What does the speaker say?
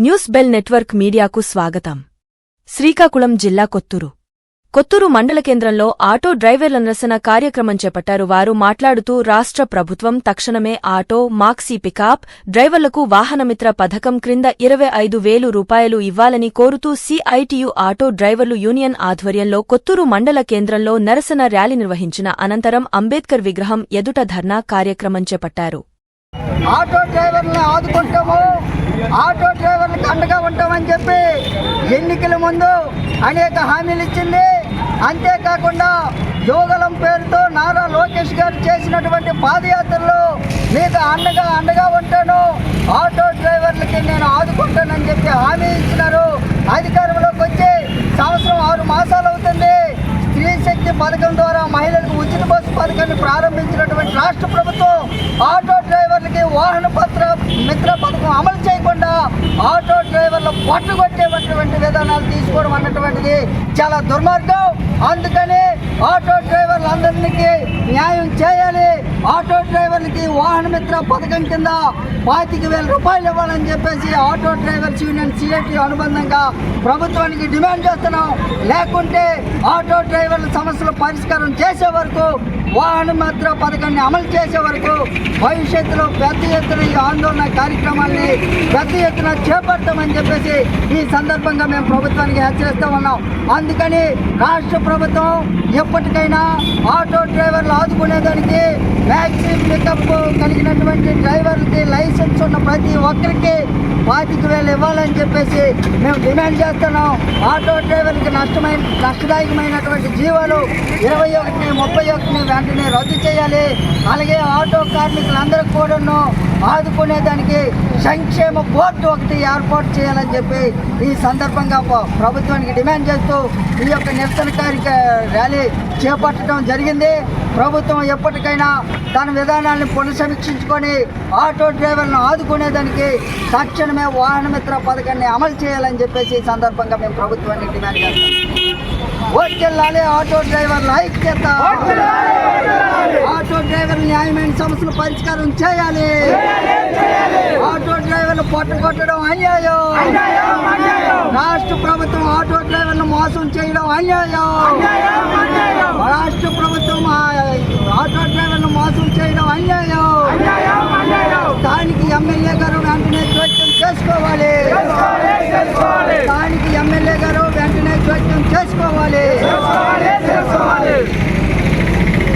News bell network మీడియాకు స్వాగతం. శ్రీకాకుళం జిల్లా కొత్తూరు. కొత్తూరు మండల కేంద్రంలో ఆటో డ్రైవర్ల నిరసన కార్యక్రమం చేపట్టారు వారు మాట్లాడుతూ రాష్ట్ర ప్రభుత్వం తక్షణమే ఆటో మాక్సీ పికాప్ డ్రైవర్లకు వాహనమిత్ర పథకం క్రింద ఇరవై ఐదు వేలు రూపాయలు ఇవ్వాలని కోరుతూ సిఐటియు ఆటో డ్రైవర్లు యూనియన్ ఆధ్వర్యంలో కొత్తూరు మండల కేంద్రంలో నిరసన ర్యాలీ నిర్వహించిన అనంతరం అంబేద్కర్ విగ్రహం ఎదుట ధర్నా కార్యక్రమం చేపట్టారు. ఆటో డ్రైవర్లను ఆదుకుంటాము. ఆటో అని చెప్పి ఎన్నికల ముందు అనేక హామీలు ఇచ్చింది. అంతేకాకుండా యోగలం పేరుతో నారా లోకేష్ గారు చేసినటువంటి పాదయాత్రలో మీకు అండగా అండగా ఉంటాను ఆటో డ్రైవర్లకి నేను ఆదుకుంటానని చెప్పి హామీ ఇచ్చినారు. అధికారంలోకి వచ్చి సంవత్సరం ఆరు మాసాలు అవుతుంది. స్త్రీ శక్తి పథకం ద్వారా మహిళలకు ఉచిత బస్సు పథకాన్ని ప్రారంభించినటువంటి రాష్ట్ర ప్రభుత్వం ఆటో డ్రైవర్లకి వాహన పత్ర మిత్ర పథకం అమలు చేయకుండా ఆటో పట్టు పట్టుకొట్టేటటువంటి విధానాలు తీసుకోవడం అన్నటువంటిది చాలా దుర్మార్గం. అందుకని ఆటో డ్రైవర్లందరికీ న్యాయం చేయాలి. ఆటో మిత్ర పథకం కింద పాతిక వేల రూపాయలు ఇవ్వాలని చెప్పేసి ఆటో డ్రైవర్స్ యూనియన్ సిఐటి అనుబంధంగా ప్రభుత్వానికి డిమాండ్ చేస్తున్నాం. లేకుంటే ఆటో డ్రైవర్ల సమస్యల పరిష్కారం చేసే వరకు వాహన మిత్ర పథకాన్ని అమలు చేసే వరకు భవిష్యత్తులో పెద్ద ఎత్తున ఈ ఆందోళన కార్యక్రమాన్ని పెద్ద ఎత్తున చేపడతామని చెప్పేసి ఈ సందర్భంగా మేము ప్రభుత్వానికి హెచ్చరిస్తూ ఉన్నాం. అందుకని రాష్ట్ర ప్రభుత్వం ఎప్పటికైనా ఆటో డ్రైవర్లు ఆదుకునేదానికి వ్యాక్సిన్ పికప్ కలిగినటువంటి డ్రైవర్లకి లైసెన్స్ ఉన్న ప్రతి ఒక్కరికి పాతిక వేలు ఇవ్వాలని చెప్పేసి మేము డిమాండ్ చేస్తున్నాం. ఆటో డ్రైవర్కి నష్టమైన నష్టదాయకమైనటువంటి జీవాలు ఇరవై ఒకటిని ముప్పై ఒకటిని వెంటనే రద్దు చేయాలి. అలాగే ఆటో కార్మికులందరికీ కూడాను ఆదుకునేదానికి సంక్షేమ బోర్డు ఒకటి ఏర్పాటు చేయాలని చెప్పి ఈ సందర్భంగా ప్రభుత్వానికి డిమాండ్ చేస్తూ ఈ యొక్క నిరసన కార్యక ర్యాలీ చేపట్టడం జరిగింది. ప్రభుత్వం ఎప్పటికైనా తన విధానాలను పునఃసమీక్షించుకొని ఆటో డ్రైవర్లను ఆదుకునేదానికి తక్షణమే వాహన మిత్ర పథకాన్ని అమలు చేయాలని చెప్పేసి ఈ సందర్భంగా మేము ప్రభుత్వాన్ని డిమాండ్ చేస్తాం ఓట్కెళ్ళాలి ఆటో డ్రైవర్ల ఐక్యత. ఆటో డ్రైవర్ల న్యాయమైన సమస్యలు పరిష్కారం చేయాలి. ఆటో డ్రైవర్లు పట్టుకొట్టడం అన్యాయం. రాష్ట్ర ప్రభుత్వం ఆటో డ్రైవర్లు మోసం చేయడం అన్యాయం.